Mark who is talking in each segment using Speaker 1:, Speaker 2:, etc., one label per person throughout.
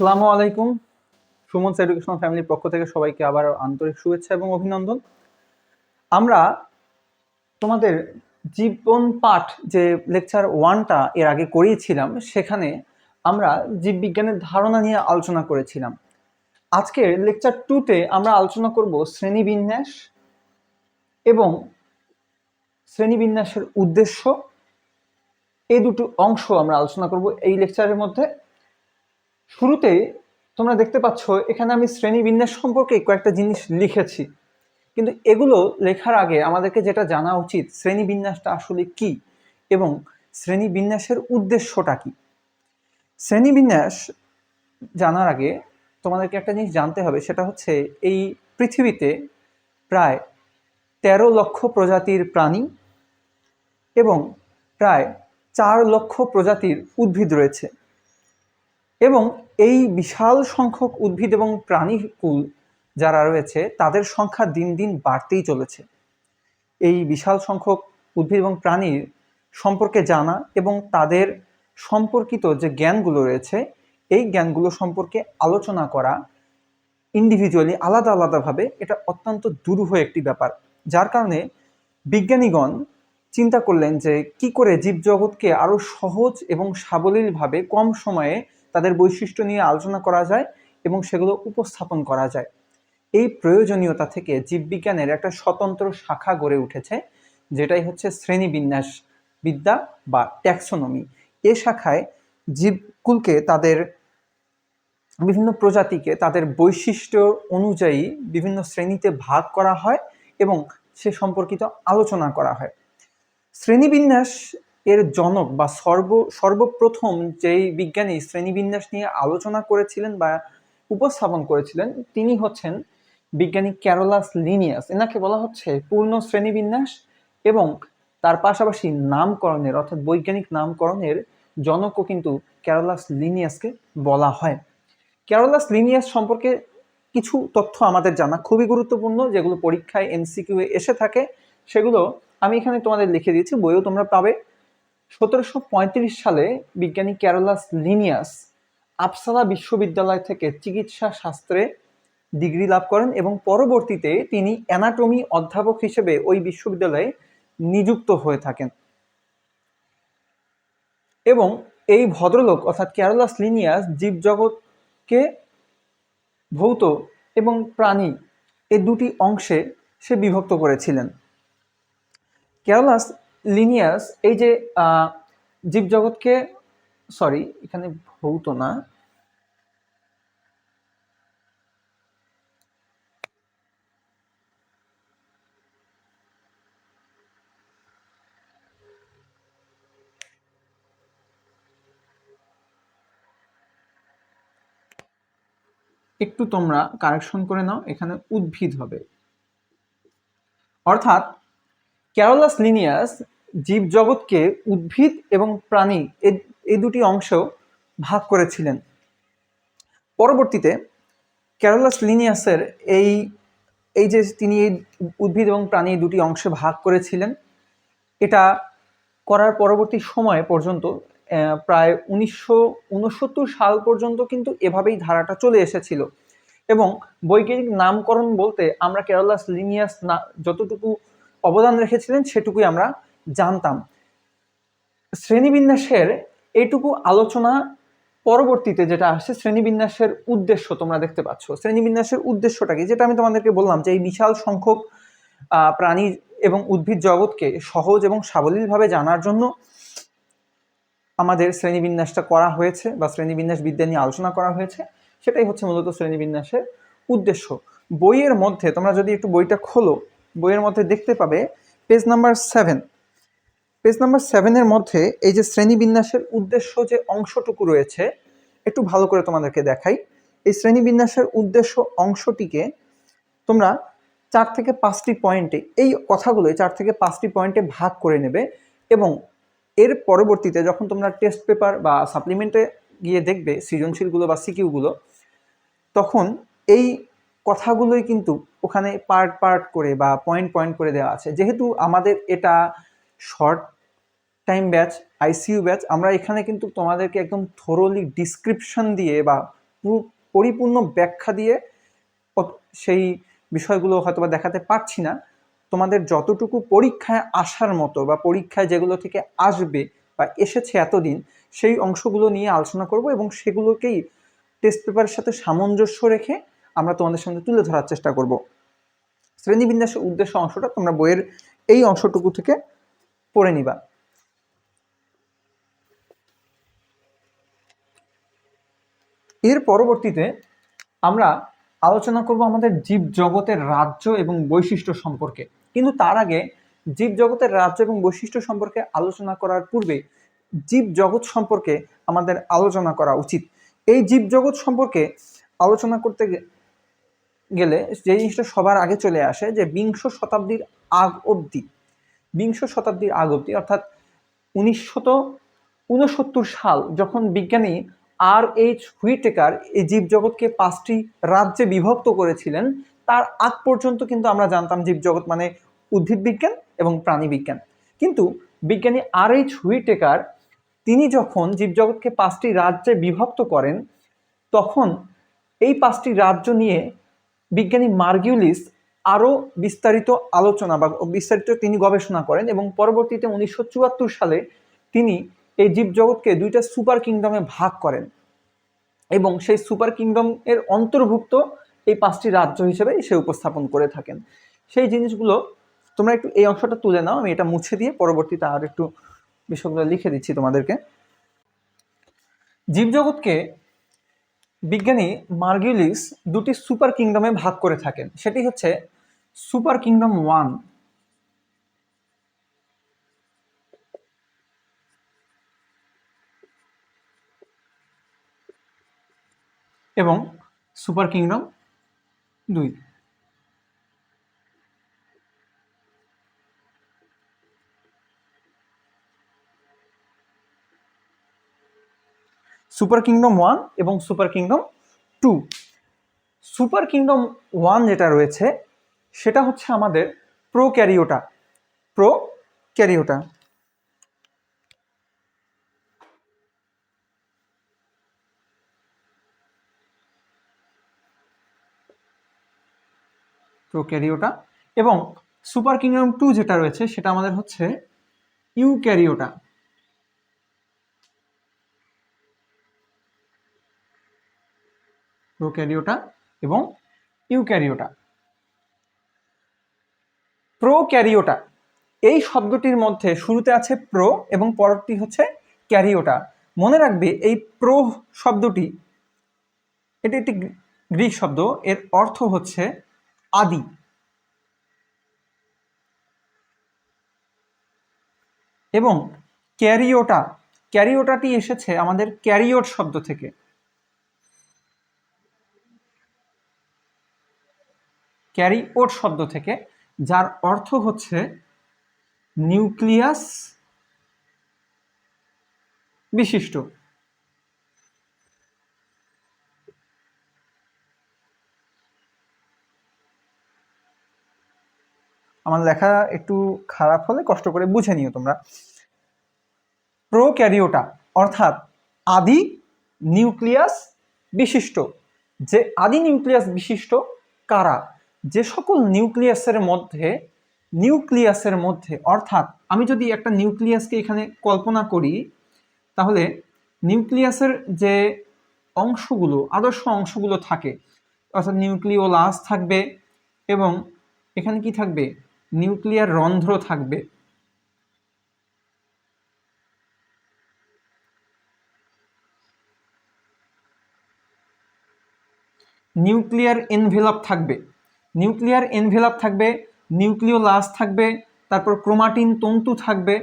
Speaker 1: আসসালামু আলাইকুম। সুমনস এডুকেশনাল ফ্যামিলির পক্ষ থেকে সবাইকে আবার আন্তরিক শুভেচ্ছা এবং অভিনন্দন। আমরা তোমাদের জীবন পাঠ যে লেকচার ওয়ানটা এর আগে করিয়েছিলাম, সেখানে আমরা জীববিজ্ঞানের ধারণা নিয়ে আলোচনা করেছিলাম। আজকের লেকচার টুতে আমরা আলোচনা করব শ্রেণীবিন্যাস এবং শ্রেণীবিন্যাসের উদ্দেশ্য, এই দুটো অংশ আমরা আলোচনা করব এই লেকচারের মধ্যে। শুরুতে তোমরা দেখতে পাচ্ছ, এখানে আমি শ্রেণীবিন্যাস সম্পর্কে কয়েকটা জিনিস লিখেছি। কিন্তু এগুলো লেখার আগে আমাদেরকে যেটা জানা উচিত, শ্রেণীবিন্যাসটা আসলে কি এবং শ্রেণীবিন্যাসের উদ্দেশ্যটা কি? শ্রেণীবিন্যাস জানার আগে তোমাদেরকে একটা জিনিস জানতে হবে, সেটা হচ্ছে এই পৃথিবীতে প্রায় তেরো লক্ষ প্রজাতির প্রাণী এবং প্রায় চার লক্ষ প্রজাতির উদ্ভিদ রয়েছে। এবং এই বিশাল সংখ্যক উদ্ভিদ এবং প্রাণীকুল যারা রয়েছে, তাদের সংখ্যা দিন দিন বাড়তেই চলেছে। এই বিশাল সংখ্যক উদ্ভিদ এবং প্রাণীর সম্পর্কে জানা এবং তাদের সম্পর্কিত যে জ্ঞানগুলো রয়েছে, এই জ্ঞানগুলো সম্পর্কে আলোচনা করা ইন্ডিভিজুয়ালি আলাদা আলাদাভাবে এটা অত্যন্ত দুরূহ একটি ব্যাপার। যার কারণে বিজ্ঞানীগণ চিন্তা করলেন যে কি করে জীবজগৎকে আরও সহজ এবং সাবলীলভাবে কম সময়ে তাদের বৈশিষ্ট্য নিয়ে আলোচনা করা যায় এবং সেগুলো উপস্থাপন করা যায়। এই প্রয়োজনীয়তা থেকে জীববিজ্ঞানের একটা স্বতন্ত্র শাখা গড়ে উঠেছে, যেটাই হচ্ছে শ্রেণীবিন্যাস বিদ্যা বা ট্যাক্সোনমি। এ শাখায় জীবকুলকে তাদের বিভিন্ন প্রজাতিকে তাদের বৈশিষ্ট্য অনুযায়ী বিভিন্ন শ্রেণীতে ভাগ করা হয় এবং সে সম্পর্কিত আলোচনা করা হয়। শ্রেণীবিন্যাস এর জনক বা সর্ব, সর্বপ্রথম যেই বিজ্ঞানী শ্রেণীবিন্যাস নিয়ে আলোচনা করেছিলেন বা উপস্থাপন করেছিলেন, তিনি হচ্ছেন বিজ্ঞানী ক্যারোলাস লিনিয়াস। এনাকে বলা হচ্ছে পূর্ণ শ্রেণীবিন্যাস এবং তার পাশাপাশি নামকরণের, অর্থাৎ বৈজ্ঞানিক নামকরণের জনকও কিন্তু ক্যারোলাস লিনিয়াসকে বলা হয়। ক্যারোলাস লিনিয়াস সম্পর্কে কিছু তথ্য আমাদের জানা খুবই গুরুত্বপূর্ণ, যেগুলো পরীক্ষায় এমসিকিউ এসে থাকে। সেগুলো আমি এখানে তোমাদের লিখে দিয়েছি, বইও তোমরা পাবে। সতেরোশো পঁয়ত্রিশ সালে বিজ্ঞানী ক্যারোলাস লিনিয়াস আপসালা বিশ্ববিদ্যালয় থেকে চিকিৎসা শাস্ত্রে ডিগ্রি লাভ করেন এবং পরবর্তীতে তিনি অ্যানাটমি অধ্যাপক হিসেবে ওই বিশ্ববিদ্যালয়ে নিযুক্ত হয়ে থাকেন। এবং এই ভদ্রলোক, অর্থাৎ ক্যারোলাস লিনিয়াস, জীবজগৎকে ভৌত এবং প্রাণী এই দুটি অংশে সে বিভক্ত করেছিলেন। ক্যারোলাস লিনিয়াস, এই যে জীবজগৎকে, সরি, এখানে ভৌত না। একটু তোমরা কারেকশন করে নাও, এখানে উদ্ভিদ হবে। অর্থাৎ ক্যারোলাস লিনিয়াস জীবজগৎকে উদ্ভিদ এবং প্রাণী এই দুটি অংশ ভাগ করেছিলেন। পরবর্তীতে ক্যারোলাস লিনিয়াসের এই এই যে তিনি এই উদ্ভিদ এবং প্রাণী দুটি অংশে ভাগ করেছিলেন, এটা করার পরবর্তী সময় পর্যন্ত প্রায় উনিশশো উনসত্তর সাল পর্যন্ত কিন্তু এভাবেই ধারাটা চলে এসেছিল। এবং বৈজ্ঞানিক নামকরণ বলতে আমরা কেরালাস লিনিয়াস না, যতটুকু অবদান রেখেছিলেন সেটুকুই আমরা জানতাম। শ্রেণীবিন্যাসের এইটুকু আলোচনা পরবর্তীতে যেটা আসছে, শ্রেণীবিন্যাসের উদ্দেশ্য তোমরা দেখতে পাচ্ছ। শ্রেণীবিন্যাসের উদ্দেশ্যটা কি? যেটা আমি তোমাদেরকে বললাম যে এই বিশাল সংখ্যক প্রাণী এবং উদ্ভিদ জগৎকে সহজ এবং সাবলীলভাবে জানার জন্য আমাদের শ্রেণীবিন্যাসটা করা হয়েছে বা শ্রেণীবিন্যাস বিদ্যা নিয়ে আলোচনা করা হয়েছে। সেটাই হচ্ছে মূলত শ্রেণীবিন্যাসের উদ্দেশ্য। বইয়ের মধ্যে তোমরা যদি একটু বইটা খোলো বইয়ের মধ্যে দেখতে পাবে page number seven. Page number সেভেনের মধ্যে এই যে শ্রেণীবিন্যাসের উদ্দেশ্য যে অংশটুকু রয়েছে, একটু ভালো করে তোমাদেরকে দেখাই। এই শ্রেণীবিন্যাসের উদ্দেশ্য অংশটিকে তোমরা চার থেকে পাঁচটি পয়েন্টে, এই কথাগুলো চার থেকে পাঁচটি পয়েন্টে ভাগ করে নেবে এবং এর পরবর্তীতে যখন তোমরা টেস্ট পেপার বা সাপ্লিমেন্টে গিয়ে দেখবে সৃজনশীলগুলো বা সিকিউগুলো, তখন এই কথাগুলোই কিন্তু ওখানে পার্ট পার্ট করে বা পয়েন্ট পয়েন্ট করে দেওয়া আছে। যেহেতু আমাদের এটা short time batch ICU batch আমরা এখানে কিন্তু তোমাদেরকে একদম থরোলি ডিসক্রিপশন দিয়ে বা পুরো পরিপূর্ণ ব্যাখ্যা দিয়ে সেই বিষয়গুলো হয়তো বা দেখাতে পারছি না। তোমাদের যতটুকু পরীক্ষায় আসার মতো বা পরীক্ষায় যেগুলো থেকে আসবে বা এসেছে এতদিন, সেই অংশগুলো নিয়ে আলোচনা করব এবং সেগুলোকেই টেস্ট পেপারের সাথে সামঞ্জস্য রেখে আমরা তোমাদের সামনে তুলে ধরার চেষ্টা করব। শ্রেণীবিন্যাসের উদ্দেশ্য অংশটা তোমরা বইয়ের এই অংশটুকু থেকে পড়ে নিবা। এর পরবর্তীতে আমরা আলোচনা করব আমাদের জীব জগতের রাজ্য এবং বৈশিষ্ট্য সম্পর্কে। কিন্তু তার আগে জীব জগতের রাজ্য এবং বৈশিষ্ট্য সম্পর্কে আলোচনা করার পূর্বে জীব জগৎ সম্পর্কে আমাদের আলোচনা করা উচিত। এই জীব জগৎ সম্পর্কে আলোচনা করতে গেলে যে জিনিসটা সবার আগে চলে আসে যে বিংশ শতাব্দীর আগ অবধি, বিংশ শতাব্দীর আগ অবধি, অর্থাৎ উনিশশত উনসত্তর সাল যখন বিজ্ঞানী আর এইচ হুইটেকার এই জীবজগৎকে পাঁচটি রাজ্যে বিভক্ত করেছিলেন, তার আগ পর্যন্ত কিন্তু আমরা জানতাম জীবজগৎ মানে উদ্ভিদ বিজ্ঞান এবং প্রাণী বিজ্ঞান। কিন্তু বিজ্ঞানী আর এইচ হুইটেকার, তিনি যখন জীবজগৎকে পাঁচটি রাজ্যে বিভক্ত করেন, তখন এই পাঁচটি রাজ্য নিয়ে বিজ্ঞানী মার্গিউলিস আরও বিস্তারিত আলোচনা বা বিস্তারিত তিনি গবেষণা করেন এবং পরবর্তীতে উনিশশো চুয়াত্তর সালে তিনি এই জীবজগৎকে দুইটা সুপার কিংডমে ভাগ করেন এবং সেই সুপার কিংডম এর অন্তর্ভুক্ত এই পাঁচটি রাজ্য হিসেবে সে উপস্থাপন করে থাকেন। সেই জিনিসগুলো তোমরা একটু এই অংশটা তুলে নাও, আমি এটা মুছে দিয়ে পরবর্তীতে আর একটু বিষয়গুলো লিখে দিচ্ছি তোমাদেরকে। জীবজগৎকে বিজ্ঞানী মার্গিউলিস দুটি সুপার কিংডমে ভাগ করে থাকেন। সেটি হচ্ছে সুপার কিংডম ওয়ান এবং সুপার কিংডম দুই। সুপার কিংডম ওয়ান এবং super kingdom two super kingdom one যেটা রয়েছে, সেটা হচ্ছে আমাদের prokaryota prokaryota prokaryota এবং সুপার কিংডম টু যেটা রয়েছে, সেটা আমাদের হচ্ছে ইউ প্রোক্যারিওটা এবং ইউক্যারিওটা প্রোক্যারিওটা এই শব্দটির মধ্যে শুরুতে আছে প্রো এবং পরবর্তী হচ্ছে ক্যারিওটা মনে রাখবে এই প্রো শব্দটি, এটি একটি গ্রি- গ্রিক শব্দ, এর অর্থ হচ্ছে আদি। এবং ক্যারিওটা ক্যারিওটাটি এসেছে আমাদের ক্যারিওট শব্দ থেকে। ক্যারিওট শব্দ থেকে, যার অর্থ হচ্ছে নিউক্লিয়াস বিশিষ্ট। আমার লেখা একটু খারাপ হলে কষ্ট করে বুঝে নিও তোমরা। প্রোক্যারিওটা, অর্থাৎ আদি নিউক্লিয়াস বিশিষ্ট। যে আদি নিউক্লিয়াস বিশিষ্ট কারা? যে সকল নিউক্লিয়াসের মধ্যে নিউক্লিয়াসের মধ্যে, অর্থাৎ আমি যদি একটা নিউক্লিয়াসকে এখানে কল্পনা করি, তাহলে নিউক্লিয়াসের যে অংশগুলো, আদর্শ অংশগুলো থাকে, অর্থাৎ নিউক্লিওলাস থাকবে এবং এখানে কি থাকবে? নিউক্লিয়ার রন্ধ্র থাকবে। নিউক্লিয়ার এনভেলপ থাকবে। নিউক্লিয়ার এনভেলপ থাকবে, নিউক্লিওলাস থাকবে, তারপর ক্রোমাটিন তন্তু থাকবে।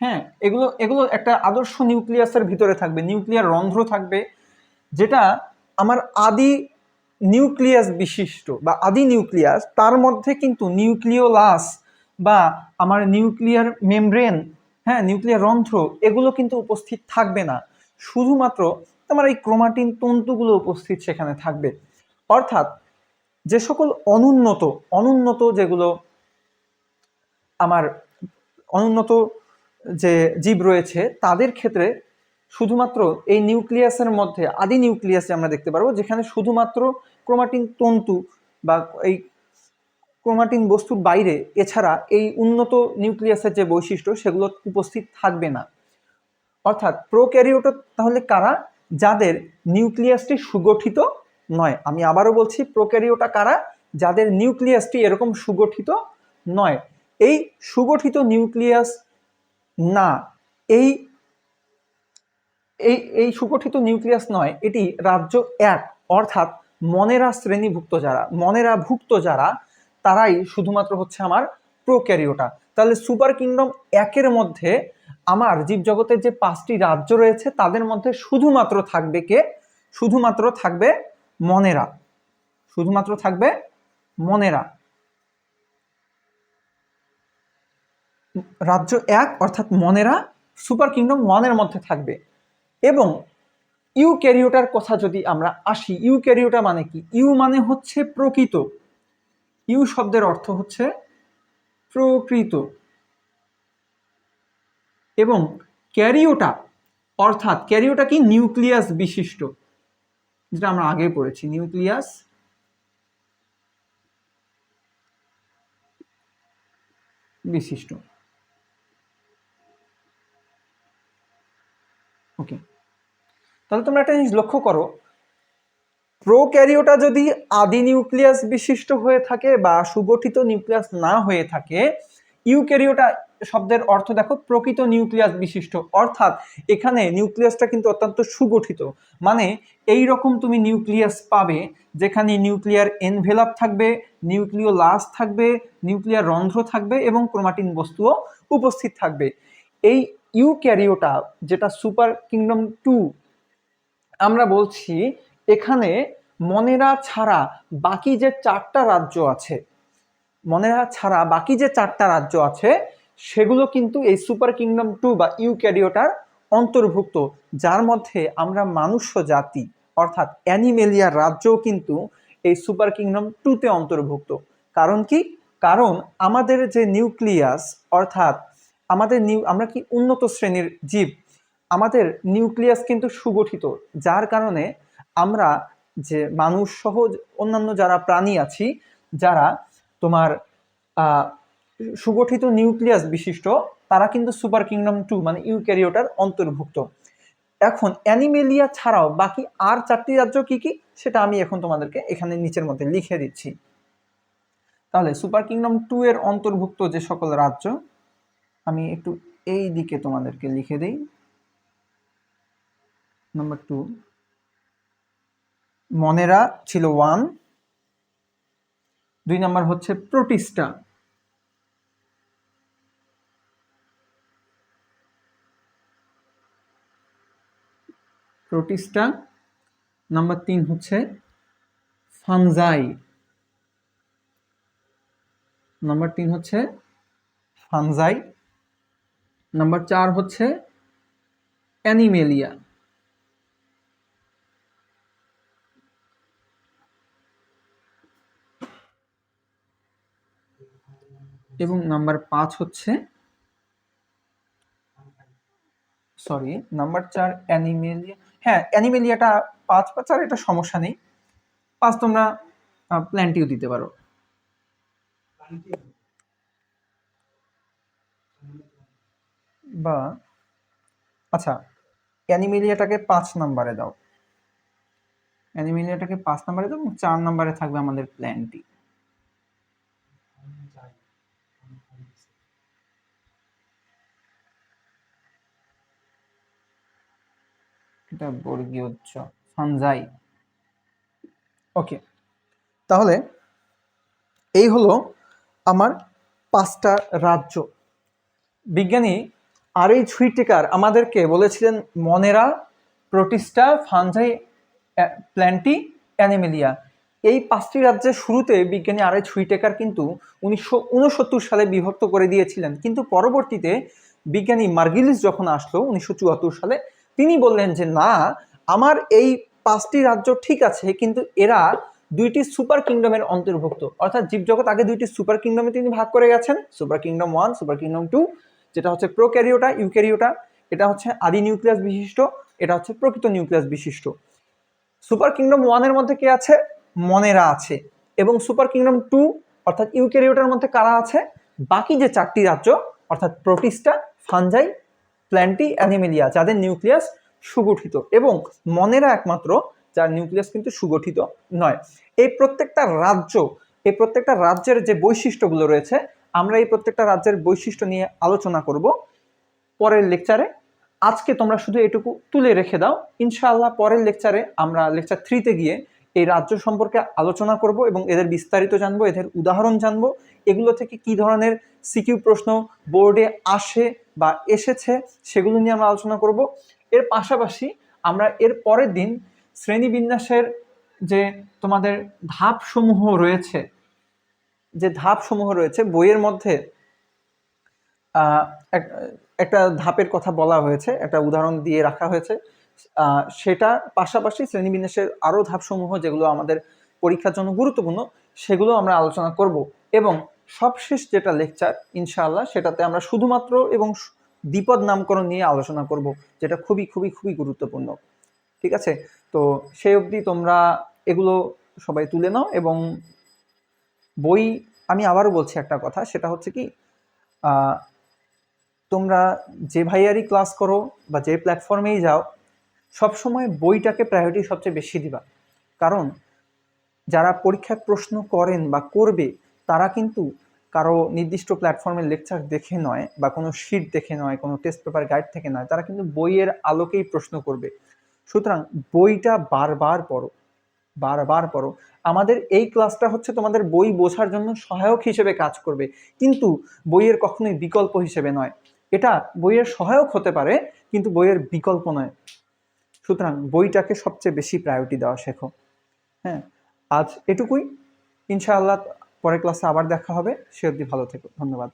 Speaker 1: হ্যাঁ এগুলো এগুলো একটা আদর্শ নিউক্লিয়াসের ভিতরে থাকবে, নিউক্লিয়ার রন্ধ্র থাকবে, যেটা আমার আদি নিউক্লিয়াস বিশিষ্ট বা আদি নিউক্লিয়াস, তার মধ্যে কিন্তু নিউক্লিওলাস বা আমার নিউক্লিয়ার মেমব্রেন হ্যাঁ নিউক্লিয়ার রন্ধ্র, এগুলো কিন্তু উপস্থিত থাকবে না। শুধুমাত্র তোমার এই ক্রোমাটিন তন্তুগুলো উপস্থিত সেখানে থাকবে। অর্থাৎ যে সকল অনুন্নত অনুন্নত যেগুলো আমার অনুন্নত যে জীব রয়েছে, তাদের ক্ষেত্রে শুধুমাত্র এই নিউক্লিয়াসের মধ্যে, আদি নিউক্লিয়াসে আমরা দেখতে পারব, যেখানে শুধুমাত্র ক্রোমাটিন তন্তু বা এই ক্রোমাটিন বস্তুর বাইরে, এছাড়া এই উন্নত নিউক্লিয়াসের যে বৈশিষ্ট্য, সেগুলো উপস্থিত থাকবে না। অর্থাৎ প্রোক্যারিওটা তাহলে কারা? যাদের নিউক্লিয়াসটি সুগঠিত নয়। আমি আবারও বলছি, প্রোক্যারিওটা কারা? যাদের নিউক্লিয়াসটি এরকম সুগঠিত নয়। এই সুগঠিত নিউক্লিয়াস না, এই এই এই সুগঠিত নিউক্লিয়াস নয়, এটি রাজ্য এক। অর্থাৎ মনেরা শ্রেণীভুক্ত যারা, মনেরা ভুক্ত যারা, তারাই শুধুমাত্র হচ্ছে আমার প্রোক্যারিওটা। তাহলে সুপার কিংডম একের মধ্যে আমার জীবজগতের যে পাঁচটি রাজ্য রয়েছে, তাদের মধ্যে শুধুমাত্র থাকবে কে? শুধুমাত্র থাকবে মনেরা। শুধুমাত্র থাকবে মনেরা। রাজ্য এক অর্থাৎ মনেরা সুপার কিংডম ওয়ানের মধ্যে থাকবে। এবং ইউ ক্যারিওটার কথা যদি আমরা আসি ইউ ক্যারিওটা মানে কি? ইউ মানে হচ্ছে প্রকৃত। ইউ শব্দের অর্থ হচ্ছে প্রকৃত। এবং ক্যারিওটা অর্থাৎ ক্যারিওটা কি? নিউক্লিয়াস বিশিষ্ট। যেটা আমরা আগে পড়েছি, নিউক্লিয়াস বিশিষ্ট। ওকে তাহলে তোমরা একটা জিনিস লক্ষ্য করো, প্রোক্যারিওটা যদি আদি নিউক্লিয়াস বিশিষ্ট হয়ে থাকে বা সুগঠিত নিউক্লিয়াস না হয়ে থাকে, ইউক্যারিওটা শব্দের অর্থ দেখো প্রকৃত নিউক্লিয়াস বিশিষ্ট। অর্থাৎ এখানে নিউক্লিয়াসটা কিন্তু অত্যন্ত সুগঠিত। মানে এই রকম তুমি নিউক্লিয়াস পাবে, যেখানে নিউক্লিয়ার এনভেলাপ থাকবে নিউক্লিয় লাস থাকবে, নিউক্লিয়ার রন্ধ্র থাকবে এবং ক্রোমাটিন বস্তুও উপস্থিত থাকবে। এই ইউক্যারিওটা যেটা সুপার কিংডম টু, আমরা বলছি এখানে মনেরা ছাড়া বাকি যে চারটা রাজ্য আছে, মনেরা ছাড়া বাকি যে চারটা রাজ্য আছে সেগুলো কিন্তু এই সুপার কিংডম টু বা ইউক্যারিওটার অন্তর্ভুক্ত, যার মধ্যে আমরা মানুষ্য জাতি, অর্থাৎ অ্যানিমেলিয়ার রাজ্যও কিন্তু এই সুপার কিংডম টুতে অন্তর্ভুক্ত। কারণ কি? কারণ আমাদের যে নিউক্লিয়াস, অর্থাৎ আমাদের নিউ, আমরা কি উন্নত শ্রেণির জীব, আমাদের নিউক্লিয়াস কিন্তু সুগঠিত, যার কারণে আমরা যে মানুষ সহ অন্যান্য যারা প্রাণী আছি, যারা তোমার সুগঠিত নিউক্লিয়াস বিশিষ্ট, তারা কিন্তু সুপার কিংডম টু মানে ইউক্যারিওটার অন্তর্ভুক্ত। এখন অ্যানিমেলিয়া ছাড়াও বাকি আর চারটি রাজ্য কি কি? সেটা আমি এখন তোমাদেরকে এখানে নিচের মধ্যে লিখে দিচ্ছি। তাহলে সুপার কিংডম টু এর অন্তর্ভুক্ত যে সকল রাজ্য, আমি একটু এই দিকে তোমাদেরকে লিখে দিই। নাম্বার টু মনেরা ছিল ওয়ান দুই নাম্বার হচ্ছে প্রোটিস্টা। প্রোটিস্টা। নাম্বার তিন হচ্ছে ফানজাই নাম্বার তিন হচ্ছে ফানজাই নাম্বার চার হচ্ছে অ্যানিমেলিয়া। এবং নাম্বার পাঁচ হচ্ছে সরি, নাম্বার চার অ্যানিমেলিয়া। হ্যাঁ অ্যানিমেলিয়াটা পাঁচ বা চার এটা সমস্যা নেই। পাঁচ তোমরা প্ল্যান্টিও দিতে পারো। বা আচ্ছা অ্যানিমেলিয়াটাকে পাঁচ নাম্বারে দাও। অ্যানিমেলিয়াটাকে পাঁচ নাম্বারে দাও চার নাম্বারে থাকবে আমাদের প্ল্যানটি এটা বর্গীয় চ ফানজাই ওকে তাহলে এই হলো আমার পাঁচটা রাজ্য। বিজ্ঞানী আর এই হুইটেকার আমাদেরকে বলেছিলেন Monera, Protista, Fungi Plantae, Animalia. এই পাঁচটি রাজ্যের শুরুতে বিজ্ঞানী আর এইচ হুইটেকার কিন্তু উনিশশো উনসত্তর সালে বিভক্ত করে দিয়েছিলেন। কিন্তু পরবর্তীতে বিজ্ঞানী মার্গিলিস যখন আসলো, উনিশশো চুয়াত্তর সালে তিনি বললেন যে, না, আমার এই পাঁচটি রাজ্য ঠিক আছে, কিন্তু এরা দুইটি সুপার কিংডমের অন্তর্ভুক্ত। অর্থাৎ জীবজগৎ আগে দুইটি সুপার কিংডমে তিনি ভাগ করে গেছেন, super kingdom one, super kingdom two, যেটা হচ্ছে প্রোক্যারিওটা, ইউক্যারিওটা, এটা হচ্ছে আদি নিউক্লিয়াস বিশিষ্ট, এটা হচ্ছে প্রকৃত নিউক্লিয়াস বিশিষ্ট। সুপার কিংডম ওয়ানের মধ্যে কে আছে? মনেরা আছে। এবং সুপার কিংডম টু, অর্থাৎ ইউক্যারিওটার মধ্যে কারা আছে? বাকি যে চারটি রাজ্য, অর্থাৎ প্রোটিস্টা ফানজাই প্ল্যান্টি অ্যানিমেলিয়া যাদের নিউক্লিয়াস সুগঠিত এবং মনেরা একমাত্র যার নিউক্লিয়াস কিন্তু সুগঠিত নয়। এই প্রত্যেকটা রাজ্য, এই প্রত্যেকটা রাজ্যের যে বৈশিষ্ট্যগুলো রয়েছে, আমরা এই প্রত্যেকটা রাজ্যের বৈশিষ্ট্য নিয়ে আলোচনা করব পরের লেকচারে আজকে তোমরা শুধু এটুকু তুলে রেখে দাও। ইনশাআল্লাহ পরের লেকচারে আমরা লেকচার থ্রিতে গিয়ে এই রাজ্য সম্পর্কে আলোচনা করব এবং এদের বিস্তারিত জানব, এদের উদাহরণ জানব, এগুলো থেকে কি ধরনের সিকিউ প্রশ্ন বোর্ডে আসে বা এসেছে, সেগুলো নিয়ে আমরা আলোচনা করব। এর পাশাপাশি আমরা এর পরের দিন শ্রেণীবিন্যাসের যে তোমাদের ধাপসমূহ রয়েছে, যে ধাপসমূহ রয়েছে, বইয়ের মধ্যে এক- একটা ধাপের কথা বলা হয়েছে, একটা উদাহরণ দিয়ে রাখা হয়েছে। সেটা পাশাপাশি শ্রেণীবিন্যাসের আরও ধাপসমূহ যেগুলো আমাদের পরীক্ষার জন্য গুরুত্বপূর্ণ, সেগুলো আমরা আলোচনা করব এবং সবশেষ যেটা লেকচার ইনশাআল্লাহ, সেটাতে আমরা শুধুমাত্র এবং দ্বিপদ নামকরণ নিয়ে আলোচনা করব, যেটা খুবই খুবই খুবই গুরুত্বপূর্ণ। ঠিক আছে? তো সেই অবধি তোমরা এগুলো সবাই তুলে নাও এবং বই, আমি আবারও বলছি একটা কথা, সেটা হচ্ছে কি তোমরা যে ভাইয়ারই ক্লাস করো বা যে প্ল্যাটফর্মেই যাও, সবসময় বইটাকে প্রায়োরিটি সবচেয়ে বেশি দিবা। কারণ যারা পরীক্ষায় প্রশ্ন করেন বা করবে তারা কিন্তু কারও নির্দিষ্ট প্ল্যাটফর্মের লেকচার দেখে নয় বা কোনো শিট দেখে নয়, কোনো টেস্ট পেপার গাইড থেকে নয়, তারা কিন্তু বইয়ের আলোকেই প্রশ্ন করবে। সুতরাং বইটা বারবার পড়ো বারবার পড়ো। আমাদের এই ক্লাসটা হচ্ছে তোমাদের বই বোঝার জন্য সহায়ক হিসেবে কাজ করবে, কিন্তু বইয়ের কখনোই বিকল্প হিসেবে নয়। এটা বইয়ের সহায়ক হতে পারে, কিন্তু বইয়ের বিকল্প নয়। সুতরাং বইটাকে সবচেয়ে বেশি প্রায়োরিটি দেওয়া শেখো। হ্যাঁ আজ এটুকুই। ইনশাআল্লাহ পরের ক্লাসে আবার দেখা হবে। সে অবধি ভালো থেকো। ধন্যবাদ।